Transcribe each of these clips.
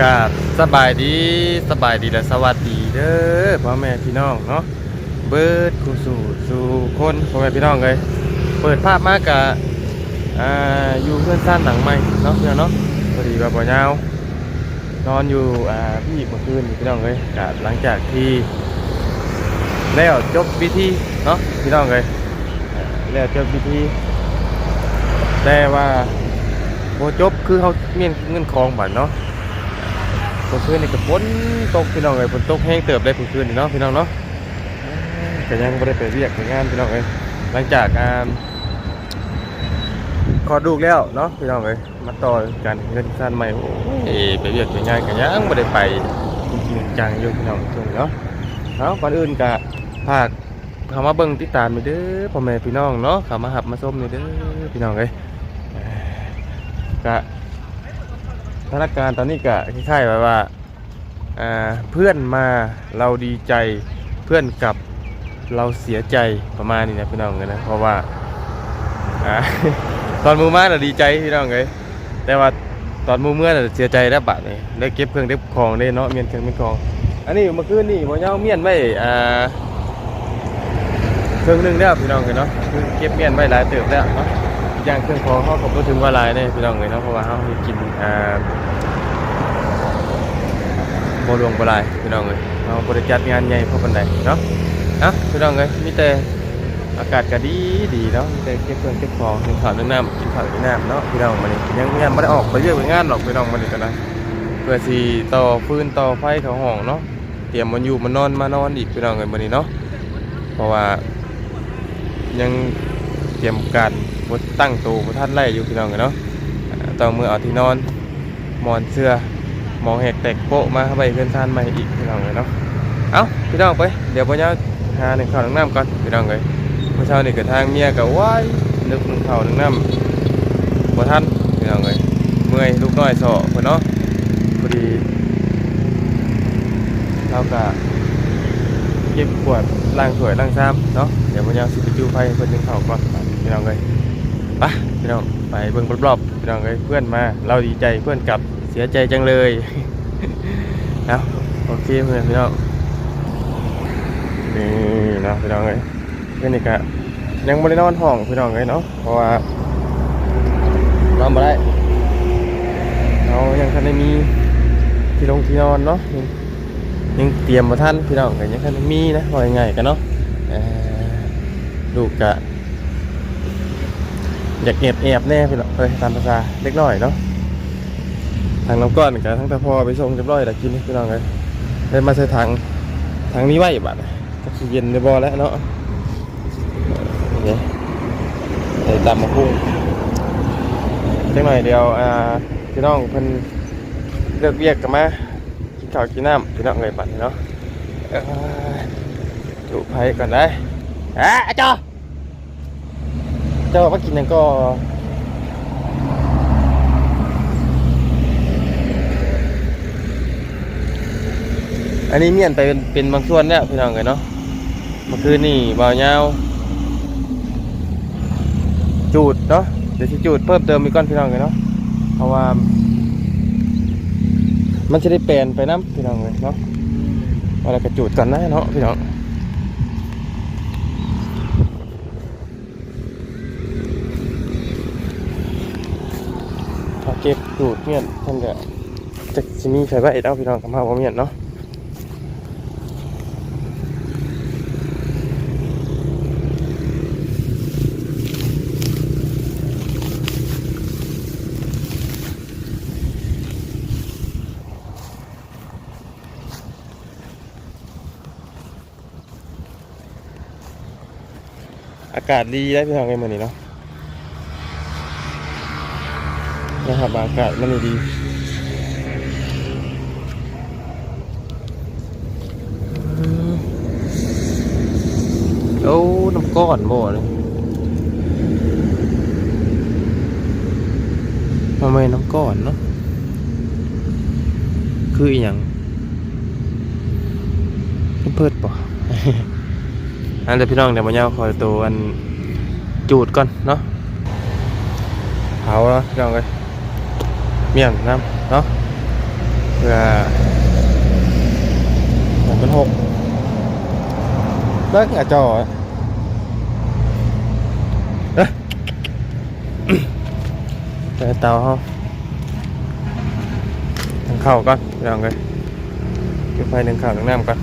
กาบสบายดีสบายดีและสวัสดีเด้อพ่อแม่พี่น้องเนาะเบิดกูสู่สู่คนพ่อแม่พี่น้องเลยเปิดภาพมากกะอ่าอยู่เพื่อนซ่านหลังใหม่เนาะเพื่อนเนาะพอดีว่าบ่ยาวนอนอยู่อ่าพี่เมื่อคืนพี่น้องเลยกะหลังจากที่แล้วจบพิธีเนาะพี่น้องเลยแล้วจบพิธีแต่ว่าโบจบคือเขาเมียนเงินคองบัดเนาะ เมื่อคืนนี่ก็ฝนตกพี่น้องเลยฝนตกแห้งเติบได้เมื่อคืนนี่เนาะพี่น้องเนาะก็ยังไม่ได้ไปเรียกไปงานพี่น้องเลยหลังจากอ่าคอดูกแล้วเนาะพี่น้องเลยมาต่อกันเงินสั้นใหม่โอ้ยไปเรียกไปงานกันยังไม่ได้ไปจริงจังอยู่พี่น้องช่วงเนาะเอาก่อนอื่นกะภาคเขามาเบิ่งติดตามไปเด้อพ่อแม่พี่น้องเนาะเขามาหับมาส้มนี่เด้อพี่น้องเลยกะ สถานการณ์ตอนนี้ก็คล้ายๆแบบว่าเพื่อนมาเราดีใจเพื่อนกลับเราเสียใจประมาณนี้นะพี่น้องเลยนะเพราะว่าอตอนมือมาเราดีใจพี่น้องเลยแต่ว่าตอนมือเมื่อน่ะเสียใจแล้วบาดนี่ได้เก็บเครื่องเก็บของได้เนาะเมียนเครื่องเมียนของ อันนี้เมื่อคืนนี่ผมเอาเมียนไว้อ่เครื่องหนึงแล้วพี่น้องเลยเนาะเก็บเมียนไว้หลายเติบแล้วเนาะ ย่างเครื่องขอเขาก็ถึงว่าลายเนี่ยพี่น้องเลยเนาะเพราะว่าเขากินอ่าบ่หลวงบ่หลายพี่น้องเลยเราบ่ได้จัดงานใหญ่เพราะปานใดเนาะเนาะพี่น้องเลยมีแต่อากาศก็ดีดีเนาะมีแต่เก็บเครื่องเก็บของกินข้าวนึ่งน้ำกินข้าวกินน้ำเนาะพี่น้องมื้อนี้ยังยังบ่ได้ออกไปเยอะไปงานหรอกพี่น้องมื้อนี้ก็นะเพื่อสิต่อฟืนต่อไฟเขาห้องเนาะเตรียมมันอยู่มันนอนมานอนอีกพี่น้องเลยมื้อนี้เนาะเพราะว่ายังเตรียมการ บดตั้งตัวบท่านไล่อยู่พี่น้องกันเนาะอ่าต้องมือเอาที่นอนหมอนเสื้อหมองแหกแตกโปะมาเข้าไปเพื่อนท่านใหม่อีกพี่น้องเลยเนาะเอาพี่น้องไปเดี๋ยวพ่อเจ้าหาหนึ่งข้าวหนึ่งน้ำก่อนพี่น้องเลยเมื่อเช้านี่กับทางเมียกับว้ายนึกหนึ่งข้าวหนึ่งน้ำบ่ท่านพี่น้องเลยเมื่อยลูกน้อยสอเพื่นเนาะพอดีเราก็เก็บขวดล้างถ้วยล้างชามเนาะเดี๋ยวมันยังสิไปจูไฟเพิ่อนหนึ่งเข้าก่อนพี่น้องเลย ไปพี่น้องไปเบิ่งรอบๆพี่น้องเลยเพื่อนมา เราดีใจเพื่อนกลับเสียใจจังเลยเอาโอเคเพื่อนพี่น้องนี่นะพี่น้องเลยเพื่อนนี่กะยังไม่ได้นอนห้องพี่น้องเลยเนาะเพราะว่านอนมาได้เรายังทันได้มีที่ลงที่นอนเนาะยังเตรียมมาท่านพี่น้องกันยังคันมีนะว่ายังไงกันเนาะลูกกะ อยากเก็บแอบแน่พี่น้องเฮ้ยตามภาษาเล็กน้อยเนาะทางน้ำก้อนกับทั้งตะพอไปส่งเรียบร้อยแต่กินพี่น้องเลยได้มาใส่ถังถังนี้ไว้บัดก็คือเย็นในบ่อแล้วเนาะนี่ใส่ตามมาพุ่งเล็กหน่อยเดียวอ่าพี่น้องเพิ่นเลือกเวียกกันมากินข้าวกินน้ำพี่น้องเลยบัดนี้เนาะเอ้ยจุไผ่ก่อนได้เอ๊ะเจ้า เจ้ามากินนั่นก็อันนี้เมียนไปเป็นเป็นบางส่วนแล้วพี่น้องเลยเนาะเมื่อคืนนี่บ่าวยาวจูดเนาะเดี๋ยวสิจูดเพิ่มเติมอีกก้อนพี่น้องเลยเนาะเพราะว่า มันจะได้เปลี่ยนไปน้ำพี่น้องเลยเนาะเอาละกระจูดก่อนนะเนาะพี่น้อง ถ้าเก็บจูดเมียนท่านจะจะจะมีใส่ไว้เอาพี่น้องกับมาว่าเมียนเนาะอากาศดีได้พี่น้องไงมันนี่เนาะ นะครับอากาศมันดีโอ้น้ำก้อนบ่เลยทำไมน้ำก้อนเนาะคืออีหยังเพิ่นเปิดป่ะอันเดี๋ยวพี่น้องเดี๋ยวมาเย้าคอยตัวอันจูดก่อนเนาะเผาแล้วพี่น้องเลย เมียงน้ำเนาะเพื่อมันเป็นหกเลิกอะจอเอ๊ะแต่เตาเขาทางเข้าก่อนพี่น้องเลยจุดไฟหนึ่งข้าวหนึ่งน้ำก่อน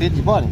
ติดจีบ่อน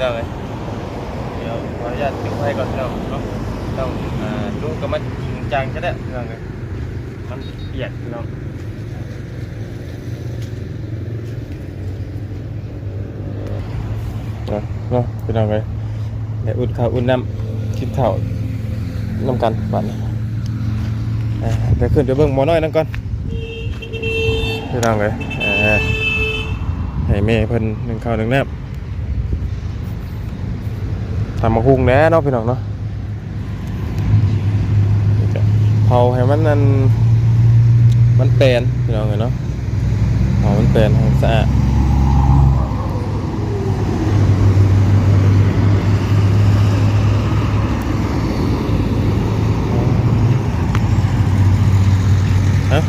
ครับพี่น้องเลยเดี๋ยวขออนุญาตติดไฟก่อนพี่น้องเนาะต้องอ่าดูกับมันจริงจังก็ได้พี่น้องเลยมันเปียกเนาะเนาะพี่น้องเลยเดี๋ยวอุ่นข้าวอุ่นน้ำคิดข้าวน้ำกันบัดนี้เดี๋ยวขึ้นไปเบิ่งหมอน้อยนั่นก่อนพี่น้องเลยอ่าให้แม่เพิ่นหนึ่งข้าวหนึ่งน้ำ ทำมาคุงแหน่เนาะพี่น้องเนาะนี่ก็เผาให้มันนั่นมันเป็นพี่น้องเลยเนาะเผามันเป็นให้มันสะอาดฮะ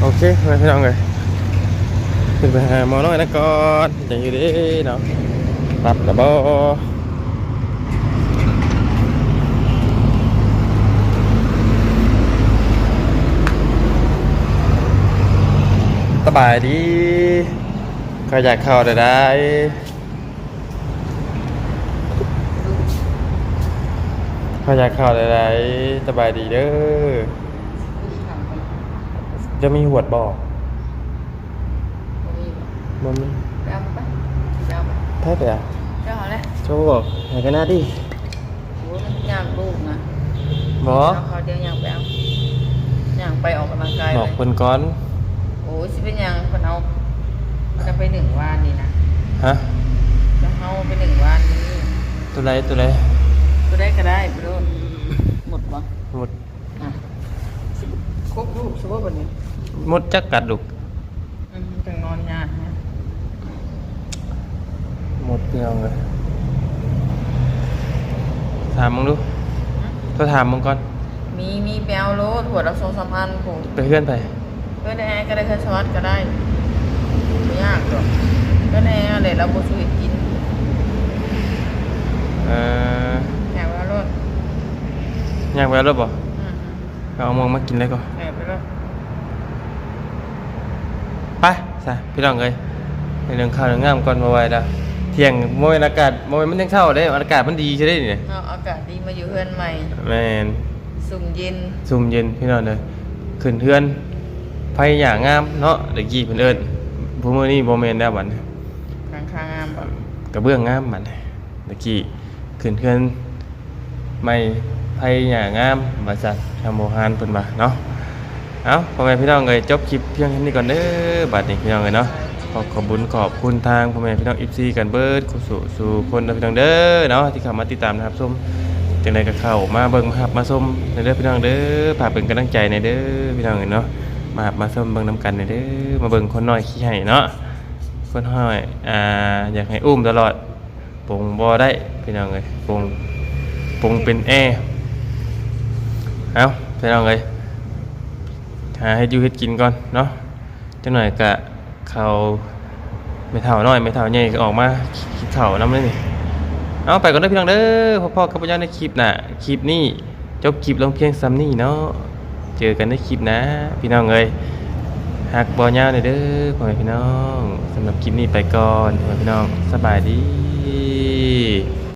โอเคไปพี่น้องเลยขึ้นไปหาหมอน้อยนะก่อนจะอยู่ดีเนาะรับแล้วบ่ สบายดีก็อยากเข้าได้ได้ก็อยากเข้าได้ได้สบายดีเด้อจะมีหวดบอกมันมัน Đeo một bát Đeo một แพ้ไปอะ Đeo hả lẽ โชว์บอกไหนกันหน้าดิ Bố nó nhàng bù mà หมอ Đeo khỏi đeo nhàng béo Nhàng bay ọ อกกำลังกายบอกเลยคนก้อนโอ้ ยสิเป็นหยังคนเอาจะไปหนึ่งวันนี่นะฮะจะเอาไปหนึ่งวันนี้ตัวไรตัวไรก็ได้ก็ได้ไปโดนหมดปะหมดอะสิครบลูกสิว่าแบบนี้หมดจักกัดลูกอืมจังนอนยากนะหมดเพียงเลยถามมึงดูก็ถามมึงก่อนมีมีแปลวโลดหัวเราสองสามพันผมไปเพื่อนไป เพื่อนแอร์ก็ได้แค่ช็อตก็ได้ไม่ยากหรอกเพื่อนแอร์อะไรเราบูชูกินเอ่อแอบว่าโลดย่างไปแล้วบ่อืมเอามองมากินเลยก่อนแอบไปโลดไปซะพี่น้องเอ้ยในเรื่องข้าวเรื่องงามก่อนมาไว้ดะเที่ยงโมยอากาศโมยมันยังเช้าเด้อากาศมันดีใช่ได้นี่เอาอากาศดีมาอยู่เฮือนใหม่แม่นสุ่มเย็นซุ่มเย็นพี่น้องเด้อขึ้นเทือน ไผหยางามเนาะตะกี้เพิ่นเอิ้นผู้มื้อนี้บ่แม่นแล้วบัดนี้ข้างข้างๆงามแบบกระเบื้องงามบัดนี้ตะกี้ขึ้นเทือนไม่ไผหยางามว่าซั่นทางโมหานเพิ่นว่าเนาะเอาพ่อแม่พี่น้องเอ้ยจบคลิปเพียงเท่านี้ก่อนเด้อบัดนี้พี่น้องเอ้ยเนาะขอขอบคุญขอบคุณทางพ่อแม่พี่น้องอิฟซีกันเบิร์ดคุณสู่สู่คนเด้อพี่น้องเด้อเนาะที่เข้ามาติดตามนะครับส้มจังใดก็เข้ามาเบิ่งมาหับมาส้มในเด้อพี่น้องเด้อฝากเป็นกำลังใจในเด้อพี่น้องเนาะ มามาส้มเบิ่งน้ำกันในเด้อมาเบิ่งคนน้อยขี้ให้เนาะคนน้อยอ่าอยากให้อุ้มตลอดปงบ่ได้พี่น้องเอ้ยปงปงเป็นแอร์เอาพี่น้องเอ้ยหาให้ยูเฮ็ดกินก่อนเนาะจังหน่อยก็เขาไม่เท่าน้อยไม่เท่าใหญ่ก็ออกมาคิดเท่าน้ำเลยนี่เอาไปก่อนเด้อพี่น้องเด้อพ่อพ่อกับพ่อในคลิปน่ะคลิปนี้จบคลิปลงเพียงซ้ำนี่เนาะ เจอกันในคลิปนะ พี่น้องเอ้ยหักบอลยาวเลยเด้อพ่อแม่พี่น้องสำหรับคลิปนี้ไปก่อนพ่อแม่พี่น้องสบายดี